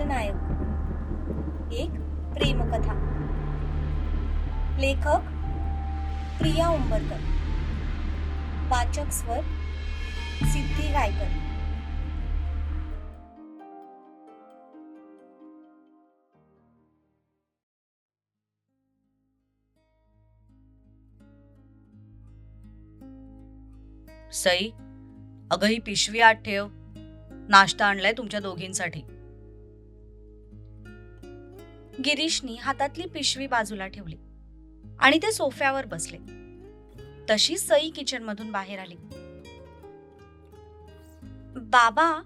खलनायक एक प्रेमकथा. लेखक प्रिया उंबरकर. वाचक स्वर सिद्धी गायकर. सई अगं ही पिशवी आत ठेव. नाश्ता आणलाय तुमच्या दोघींसाठी. गिरीशनी हातातली पिशवी बाजूला ठेवली आणि ते सोफ्यावर बसले. तशी सई किचन मधून बाहेर आली. बाबा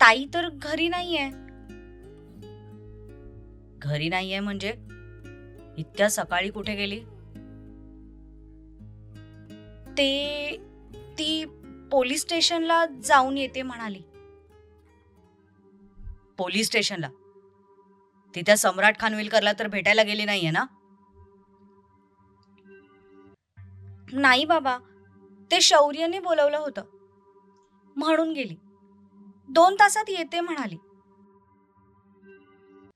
ताई तर घरी नाहीये. घरी नाहीये म्हणजे? इतक्या सकाळी कुठे गेली? ते ती पोलीस स्टेशनला जाऊन येते म्हणाली. पोलीस स्टेशनला? ती त्या सम्राट खानविलकरला तर भेटायला गेली नाहीये ना? नाही बाबा ते शौर्यने बोलवलं होतं. म्हणून गेली. दोन तासात येते म्हणाली.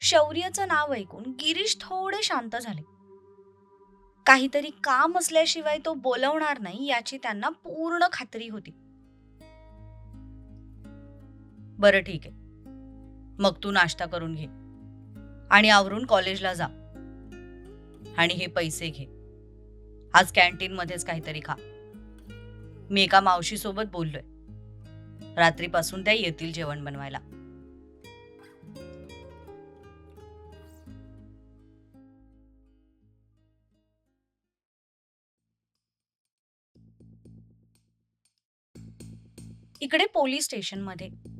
शौर्यचं नाव ऐकून गिरीश थोडे शांत झाले. काहीतरी काम असल्याशिवाय तो बोलवणार नाही याची त्यांना पूर्ण खात्री होती. बरं ठीक आहे. मग तू नाश्ता करून घे. आणि आवरून कॉलेजला जा. आणि हे पैसे घे. आज कॅन्टीन मध्येच काहीतरी खा. मी एका मावशी सोबत बोललोय. रात्रीपासून त्या येतील जेवण बनवायला. इकडे पोलीस स्टेशनमध्ये.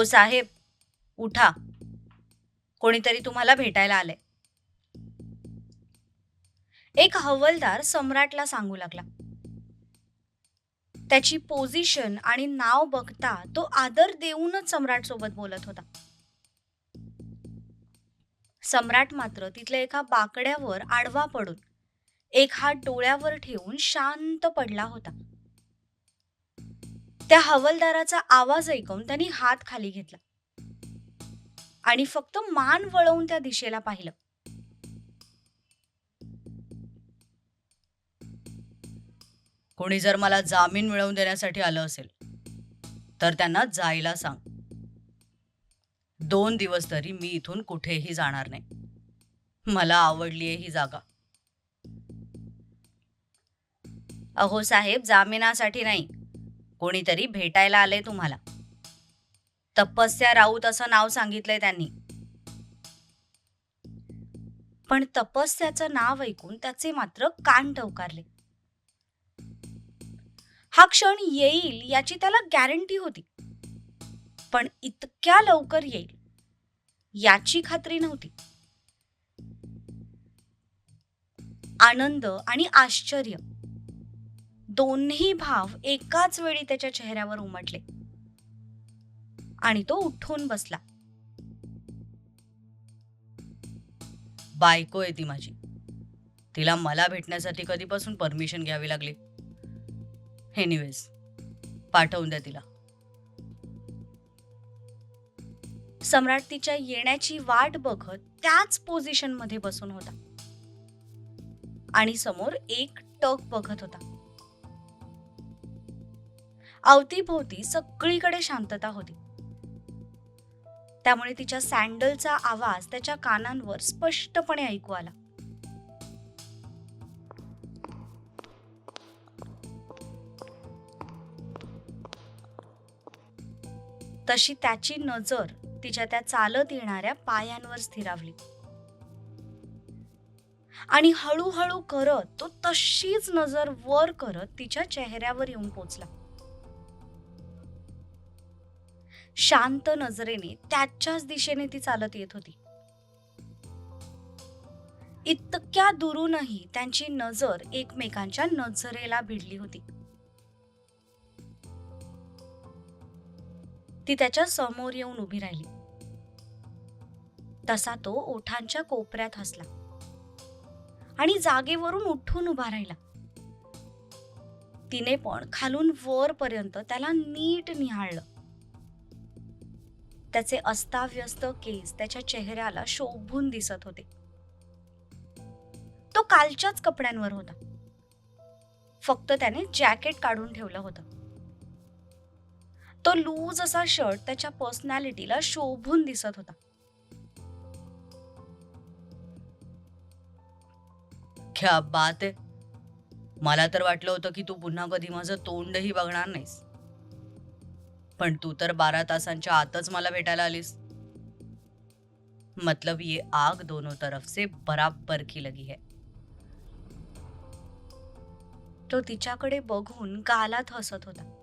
ओ साहेब उठा. कोणीतरी तुम्हाला भेटायला आले एक हवलदार सम्राटला सांगू लागला. त्याची पोझिशन आणि नाव बघता तो आदर देऊनच सम्राट सोबत बोलत होता. सम्राट मात्र तिथल्या एका बाकड्यावर आडवा पडून एक हात डोळ्यावर ठेवून शांत पडला होता. त्या हवलदाराचा आवाज ऐकून त्यांनी हात खाली घेतला. आणि फक्त मान वळवून त्या दिशेला पाहिलं. कोणी जर मला जामीन मिळवून देण्यासाठी आलं असेल तर त्यांना जायला सांग. दोन दिवस तरी मी इथून कुठेही जाणार नाही. मला आवडलीये ही जागा. अहो साहेब जामिनासाठी नाही. कोणीतरी भेटायला आले तुम्हाला. तपस्या राऊत असं नाव सांगितलंय त्यांनी. पण तपस्याचं नाव ऐकून त्याचे मात्र कान टवकारले. हा क्षण येईल याची त्याला गॅरंटी होती. पण इतक्या लवकर येईल याची खात्री नव्हती. आनंद आणि आश्चर्य. दोन्ही भाव एकाच वेळी त्याच्या चेहऱ्यावर उमटले. आणि तो उठून बसला. बायको आहे ती माझी. तिला मला भेटण्यासाठी कधीपासून परमिशन घ्यावी लागली? एनिवेज पाठवून द्या तिला. सम्राट तिच्या येण्याची वाट बघत त्याच पोझिशनमध्ये बसून होता. आणि समोर एक टक बघत होता. अवतीभोवती सगळीकडे शांतता होती. त्यामुळे तिच्या सँडलचा आवाज त्याच्या कानांवर स्पष्टपणे ऐकू आला. तशी त्याची नजर तिच्या त्या चालत येणाऱ्या पायांवर स्थिरावली. आणि हळूहळू करत तो तशीच नजर वर करत तिच्या चेहऱ्यावर येऊन पोचला. शांत नजरेने त्याच्याच दिशेने ती चालत येत होती. इतक्या दुरूनही त्यांची नजर एकमेकांच्या नजरेला भिडली होती. ती त्याच्यासमोर येऊन उभी राहिली. तसा तो ओठांच्या कोपऱ्यात हसला आणि जागेवरून उठून उभा राहिला. तिने पण खालून वरपर्यंत त्याला नीट निहाळलं. त्याचे अस्ताव्यस्त केस त्याच्या चेहऱ्याला शोभून दिसत होते. तो कालच्याच कपड्यांवर होता. फक्त त्याने जॅकेट काढून ठेवलं होतं. तो लूज असा शर्ट त्याच्या पर्सनॅलिटीला शोभून दिसत होता. क्या बात आहे. मला तर वाटलं होतं की तू पुन्हा कधी माझं तोंडही बघणार नाहीस. पण तू तर बारा तासांच्या आतच मला भेटायला आलीस. मतलब ये आग दोनों तरफ से बराबर की लगी है. तो तिच्याकडे बघून गालात हसत होता.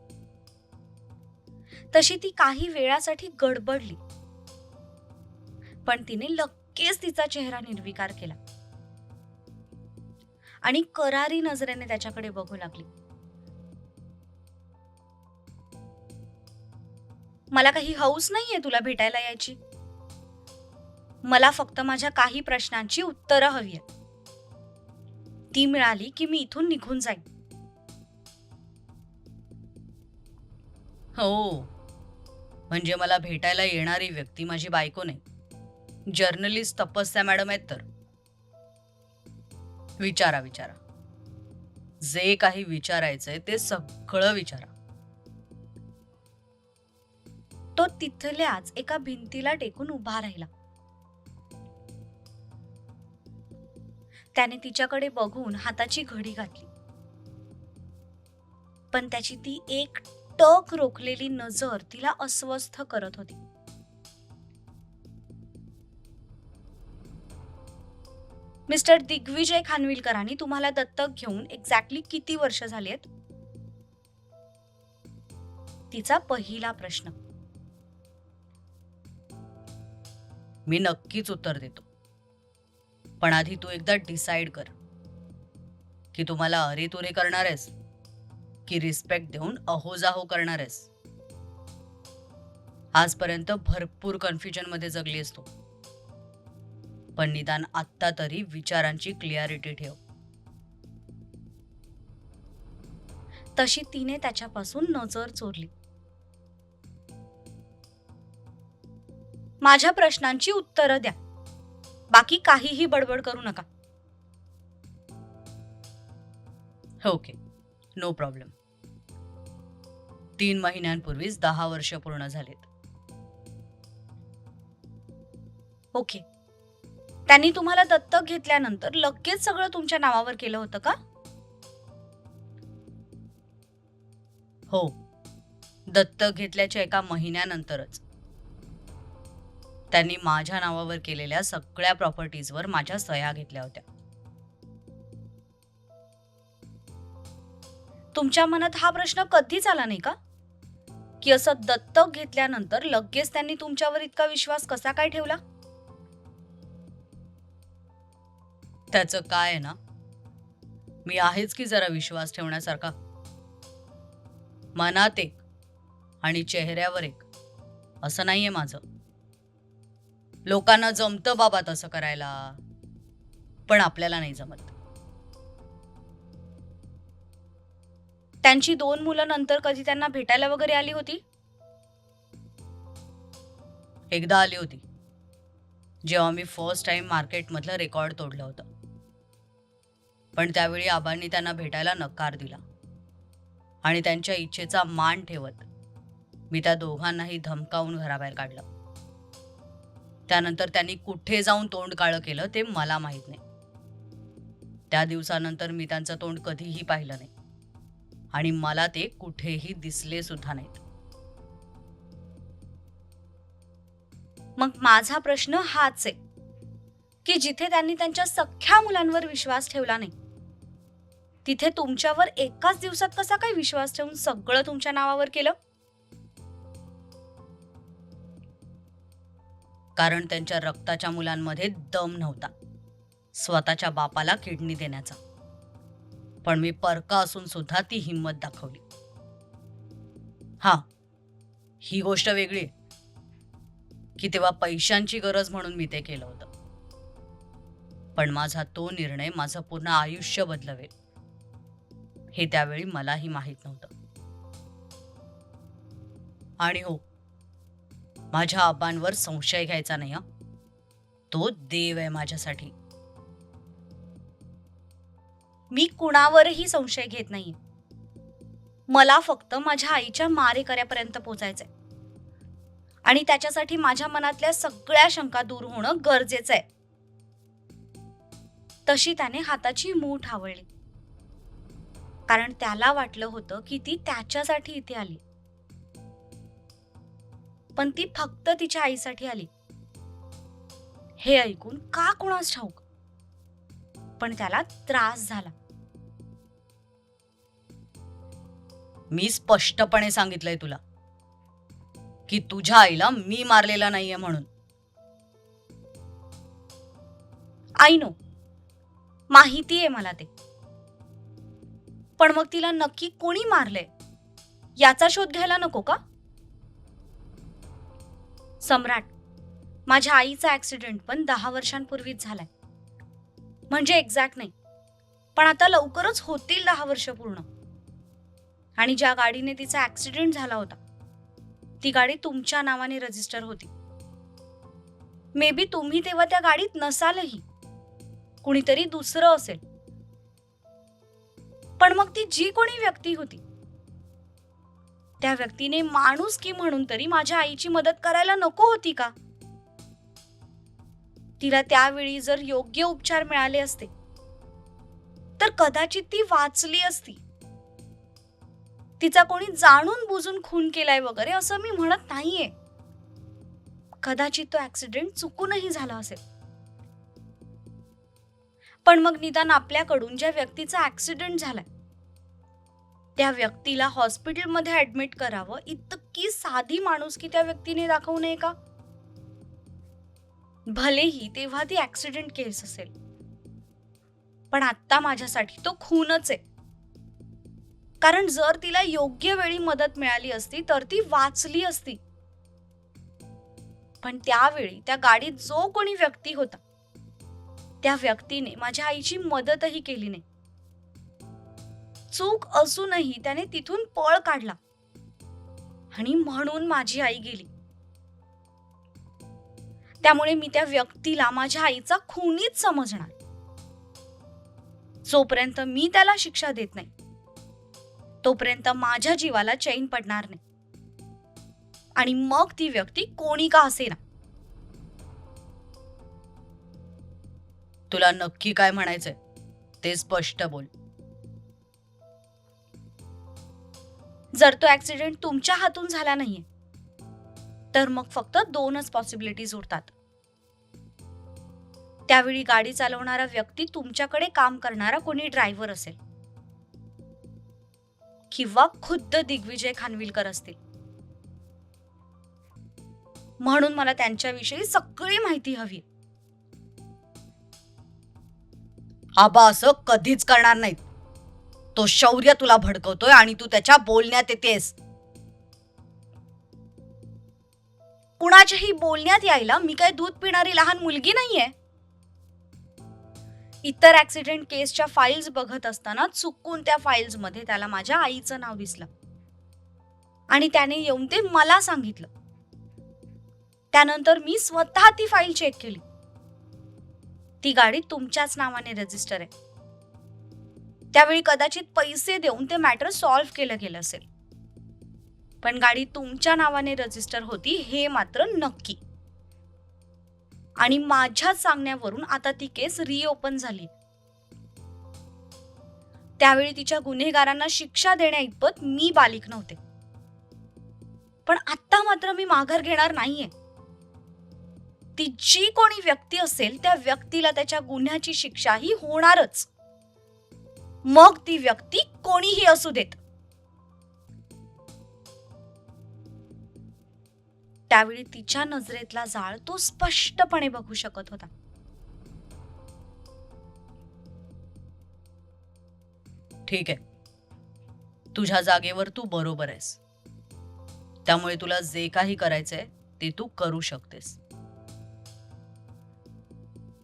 तशी ती काही वेळासाठी गडबडली. पण तिने लगेच तिचा चेहरा निर्विकार केला. आणि करारी नजरेने त्याच्याकडे बघू लागली. मला काही हौस नाहीये तुला भेटायला यायची. मला फक्त माझ्या काही प्रश्नांची उत्तरं हवी आहेत. ती मिळाली की मी इथून निघून जाईन. हो. म्हणजे मला भेटायला येणारी व्यक्ती माझी बायको नाही. जर्नलिस्ट तपस्या मॅडम आहेत तर. विचारा विचारा. जे काही विचारायचंय ते सगळं विचारा. तो तिथल्याच एका भिंतीला टेकून उभा राहिला. त्याने तिच्याकडे बघून हाताची घडी घातली पण त्याची ती एक टक रोखलेली नजर तिला अस्वस्थ करत होती. मिस्टर दिग्विजय खानविलकरांनी तुम्हाला दत्तक घेऊन एक्झॅक्टली किती वर्ष झाली आहेत तिचा पहिला प्रश्न. मी नक्कीच उत्तर देतो. पण आधी तू एकदा डिसाईड कर. की तुम्हाला अरे तुरे करणार आहेस की रिस्पेक्ट देऊन अहोजाहो करणार आहेस आजपर्यंत भरपूर कन्फ्युजनमध्ये जगली असतो पण निदान आत्ता तरी विचारांची क्लिअरिटी ठेव. तशी तिने त्याच्यापासून नजर चोरली. माझ्या प्रश्नांची उत्तरं द्या. बाकी काहीही बडबड करू नका. ओके. नो प्रॉब्लेम तीन महिन्यांपूर्वीच दहा वर्ष पूर्ण झालेत. ओके. त्यांनी तुम्हाला दत्तक घेतल्यानंतर लगेच सगळं तुमच्या नावावर केलं होतं का? हो. दत्तक घेतल्याच्या एका महिन्यानंतरच. त्यांनी माझ्या नावावर केलेल्या सगळ्या प्रॉपर्टीजवर माझ्या सह्या घेतल्या होत्या. तुमच्या मनात हा प्रश्न कधीच आला नाही का? की असं दत्तक घेतल्यानंतर लगेच त्यांनी तुमच्यावर इतका विश्वास कसा काय ठेवला? त्याचं काय आहे ना? मी आहेच की जरा विश्वास ठेवण्यासारखा. मनात एक आणि चेहऱ्यावर एक. असं नाहीये माझं. लोकांना जमतं बाबा तसं करायला. पण आपल्याला नाही जमत. त्यांची दोन मुलं नंतर कधी त्यांना भेटायला वगैरे आली होती? एकदा आली होती. जेव्हा मी फर्स्ट टाइम मार्केटमधलं रेकॉर्ड तोडलं होतं. पण त्यावेळी आबांनी त्यांना भेटायला नकार दिला. आणि त्यांच्या इच्छेचा मान ठेवत मी त्या दोघांनाही धमकावून घराबाहेर काढलं. त्यानंतर त्यांनी कुठे जाऊन तोंड काळं केलं ते मला माहीत नाही. त्या दिवसानंतर मी त्यांचं तोंड कधीही पाहिलं नाही. आणि मला ते कुठेही दिसले सुद्धा नाहीत. मग माझा प्रश्न हाच आहे की जिथे त्यांनी त्यांच्या सख्ख्या मुलांवर विश्वास ठेवला नाही तिथे तुमच्यावर एकाच दिवसात कसा काही विश्वास ठेवून सगळं तुमच्या नावावर केलं? कारण त्यांच्या रक्ताच्या मुलांमध्ये दम नव्हता. स्वतःच्या बापाला किडनी देण्याचा. पण मी परका असून सुद्धा ती हिंमत दाखवली. हा ही गोष्ट वेगळी आहे. की तेव्हा पैशांची गरज म्हणून मी ते केलं होतं. पण माझा तो निर्णय माझं पूर्ण आयुष्य बदलवेल. हे त्यावेळी मलाही माहीत नव्हतं. आणि हो माझ्या आबांवर संशय घ्यायचा नाही हं. तो देव आहे माझ्यासाठी. मी कुणावरही संशय घेत नाही मला फक्त माझ्या आईच्या मारेकऱ्यापर्यंत पोचायचंय. आणि त्याच्यासाठी माझ्या मनातल्या सगळ्या शंका दूर होणं गरजेचं आहे. तशी त्याने हाताची मूठ आवळली. कारण त्याला वाटलं होतं की ती त्याच्यासाठी इथे आली. पण ती फक्त तिच्या आईसाठी आली. हे ऐकून का कोणास ठाऊक? पण त्याला त्रास झाला. मी स्पष्टपणे सांगितलंय तुला की तुझ्या आईला मी मारलेला नाहीये म्हणून. आय नो माहिती आहे मला ते. पण मग तिला नक्की कोणी मारले याचा शोध घ्यायला नको का? सम्राट माझ्या आईचा ॲक्सिडेंट पण दहा वर्षांपूर्वीच झालाय. म्हणजे एक्झॅक्ट नाही. पण आता लवकरच होतील दहा वर्ष पूर्ण. आणि ज्या गाडीने तिचा ॲक्सिडेंट झाला होता ती गाडी तुमच्या नावाने रजिस्टर होती. मे बी तुम्ही तेव्हा त्या गाडीत नसालही. कुणीतरी दुसरं असेल. पण मग ती जी कोणी व्यक्ती होती त्या व्यक्तीने माणूस की म्हणून तरी माझ्या आईची मदत करायला नको होती का? तिला त्यावेळी जर योग्य उपचार मिळाले असते तर कदाचित ती वाचली असती. तिचा कोणी जाणून बुजून खून केलाय वगैरे असं मी म्हणत नाहीये. कदाचित तो ऍक्सिडेंट चुकूनही झाला असेल. पण मग निदान आपल्याकडून ज्या व्यक्तीचा ऍक्सिडेंट झालाय त्या व्यक्तीला हॉस्पिटलमध्ये ऍडमिट करावं? इतकी साधी माणूस की त्या व्यक्तीने दाखवू नये का? भलेही तेव्हा ती ऍक्सिडेंट केस असेल. पण आत्ता माझ्यासाठी तो खूनच आहे. कारण जर तिला योग्य वेळी मदत मिळाली असती तर ती वाचली असती. पण त्यावेळी त्या गाडीत जो कोणी व्यक्ती होता त्या व्यक्तीने माझ्या आईची मदतही केली नाही. चूक असूनही त्याने तिथून पळ काढला. आणि म्हणून माझी आई गेली. त्यामुळे मी त्या व्यक्तीला माझ्या आईचा खुनीच समजणार. जोपर्यंत मी त्याला शिक्षा देत नाही तोपर्यंत माझ्या जीवाला चैन पडणार नाही. आणि मग ती व्यक्ती कोणी का असेना. तुला नक्की काय म्हणायचंय? ते स्पष्ट बोल. जर तो ॲक्सिडेंट तुमच्या हातून झाला नाहीये तर मग फक्त दोनच पॉसिबिलिटीज उरतात. त्यावेळी गाडी चालवणारा व्यक्ती तुमच्याकडे काम करणारा कोणी ड्रायव्हर असेल. किंवा खुद्द दिग्विजय खानविलकर असतील. म्हणून मला त्यांच्याविषयी सगळी माहिती हवी आबा असं कधीच करणार नाहीत. तो शौर्य तुला भडकवतोय आणि तू त्याच्या बोलण्यात येतेस. कुणाच्याही बोलण्यात यायला मी काय दूध पिणारी लहान मुलगी नाहीये. इतर ऍक्सिडेंट केसच्या फाईल्स बघत असताना चुकून त्या फाईल्समध्ये त्याला माझ्या आईचं नाव दिसलं. आणि त्याने येऊन ते मला सांगितलं. त्यानंतर मी स्वतः ती फाईल चेक केली. ती गाडी तुमच्याच नावाने रजिस्टर आहे. त्यावेळी कदाचित पैसे देऊन ते मॅटर सॉल्व्ह केलं गेलं असेल. पण गाडी तुमच्या नावाने रजिस्टर होती हे मात्र नक्की. आणि माझ्या सांगण्यावरून आता ती केस रिओपन झाली. त्यावेळी तिच्या गुन्हेगारांना शिक्षा देण्या इतपत मी बालिक नव्हते. पण आता मात्र मी माघार घेणार नाहीये. ती जी कोणी व्यक्ती असेल त्या व्यक्तीला त्याच्या गुन्ह्याची शिक्षा ही होणारच. मग ती व्यक्ती कोणीही असू देत. त्यावेळी तिच्या नजरेतला जाळ तो स्पष्टपणे बघू शकत होता. ठीक आहे. तुझ्या जागेवर तू बरोबर आहेस. त्यामुळे तुला जे काही करायचंय ते तू करू शकतेस.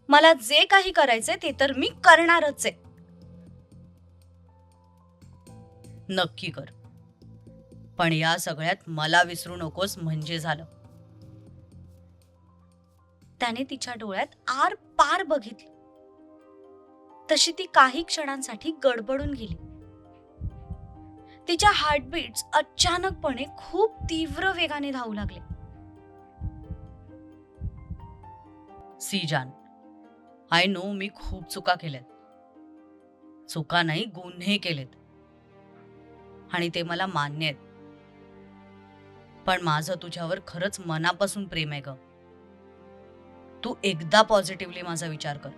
मला जे काही करायचंय ते तर मी करणारच आहे. नक्की कर. पण या सगळ्यात मला विसरू नकोस म्हणजे झालं. त्याने तिच्या डोळ्यात आर पार बघितलं. तशी ती काही क्षणांसाठी गडबडून गेली. तिच्या हार्टबीट्स अचानकपणे खूप तीव्र वेगाने धावू लागले. सीजान आय नो मी खूप चुका केल्यात. चुका नाही गुन्हे केलेत. आणि ते मला मान्य आहेत. पण माझं तुझ्यावर खरंच मनापासून प्रेम आहे ग. तू एकदा पॉझिटिव्हली माझा विचार कर.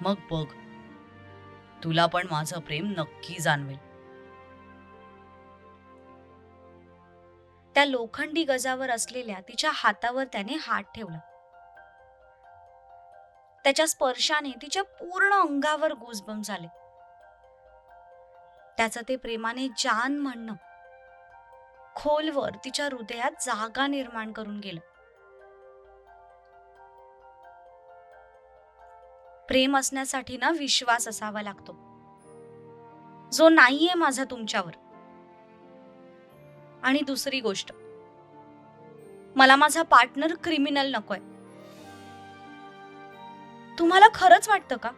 मग बघ तुला पण माझं प्रेम नक्की जाणवेल. त्या लोखंडी गजावर असलेल्या तिच्या हातावर त्याने हात ठेवला. त्याच्या स्पर्शाने तिच्या पूर्ण अंगावर गुजबम झाले. त्याचं ते प्रेमाने जान म्हणणं. खोलवर तिच्या हृदयात जागा निर्माण करून गेलं. प्रेम असण्यासाठी ना विश्वास असावा लागतो. जो नाहीये माझा तुमच्यावर. आणि दुसरी गोष्ट. मला माझा पार्टनर क्रिमिनल नकोय. तुम्हाला खरंच वाटतं का?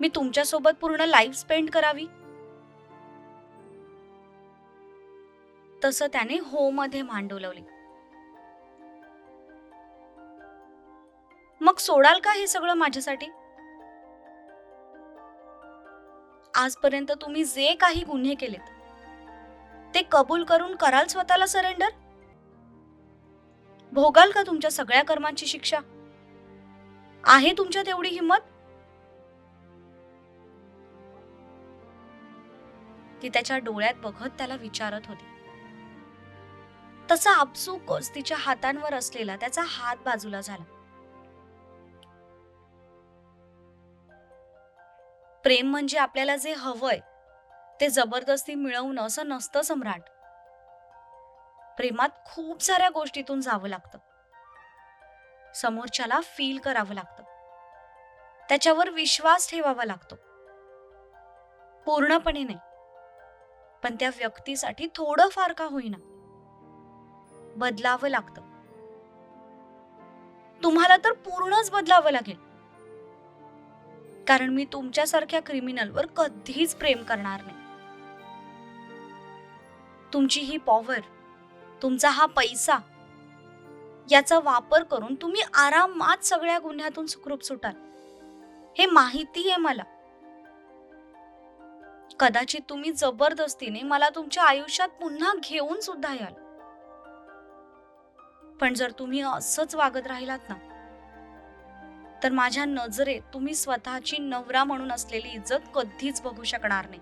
मी तुमच्यासोबत पूर्ण लाईफ स्पेंड करावी? तसं त्याने हो मध्ये मान डोलवली मग सोडाल का हे सगळं माझ्यासाठी? आजपर्यंत तुम्ही जे काही गुन्हे केलेत ते कबूल करून कराल स्वतःला सरेंडर भोगाल का तुमच्या सगळ्या कर्मांची शिक्षा? आहे तुमच्यात एवढी हिंमत? ती त्याच्या डोळ्यात बघत त्याला विचारत होती. तसा आपसुकच तिच्या हातांवर असलेला त्याचा हात बाजूला झाला. प्रेम म्हणजे आपल्याला जे हवंय ते जबरदस्ती मिळवणं असं नसतं सम्राट. प्रेमात खूप साऱ्या गोष्टीतून जावं लागतं. समोरच्याला फील करावं लागतं. त्याच्यावर विश्वास ठेवावा लागतो. पूर्णपणे नाही. पण त्या व्यक्तीसाठी थोडं फार का होईना. बदलावं लागतं. तुम्हाला तर पूर्णच बदलावं लागेल. कारण मी तुमच्यासारख्या क्रिमिनलवर कधीच प्रेम करणार नाही. तुमची ही पॉवर तुमचा हा पैसा याचा वापर करून तुम्ही आरामात सगळ्या गुन्ह्यातून सुखरूप सुटाल. हे माहिती आहे मला. कदाचित तुम्ही जबरदस्तीने मला तुमच्या आयुष्यात पुन्हा घेऊन सुद्धा याल. पण जर तुम्ही असंच वागत राहिलात ना तर माझ्या नजरेत तुम्ही स्वतःची नवरा म्हणून असलेली इज्जत कधीच बघू शकणार नाही.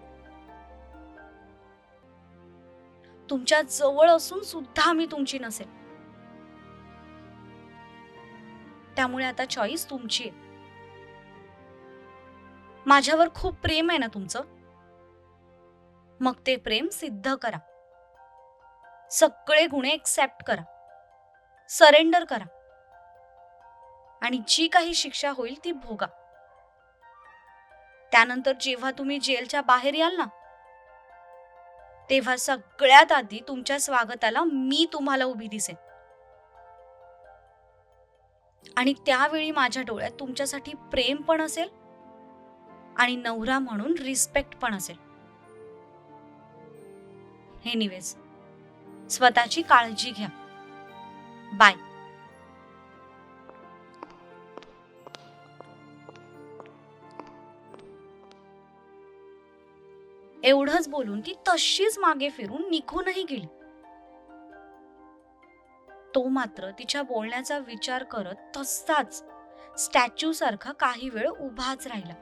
तुमच्या जवळ असून सुद्धा मी तुमची नसेल. त्यामुळे आता चॉईस तुमची आहे. माझ्यावर खूप प्रेम आहे ना तुमचं? मग ते प्रेम सिद्ध करा. सगळे गुन्हे एक्सेप्ट करा. सरेंडर करा. आणि जी काही शिक्षा होईल ती भोगा. त्यानंतर जेव्हा तुम्ही जेलच्या बाहेर याल ना तेव्हा सगळ्यात आधी तुमच्या स्वागताला मी तुम्हाला उभी दिसेन. आणि त्यावेळी माझ्या डोळ्यात तुमच्यासाठी प्रेम पण असेल आणि नवरा म्हणून रिस्पेक्ट पण असेल. हे निवेज स्वतःची काळजी घ्या. बाय. एवढंच बोलून ती तशीच मागे फिरून निघूनही गेली. तो मात्र तिच्या बोलण्याचा विचार करत तसाच स्टॅच्यू सारखा काही वेळ उभाच राहिला.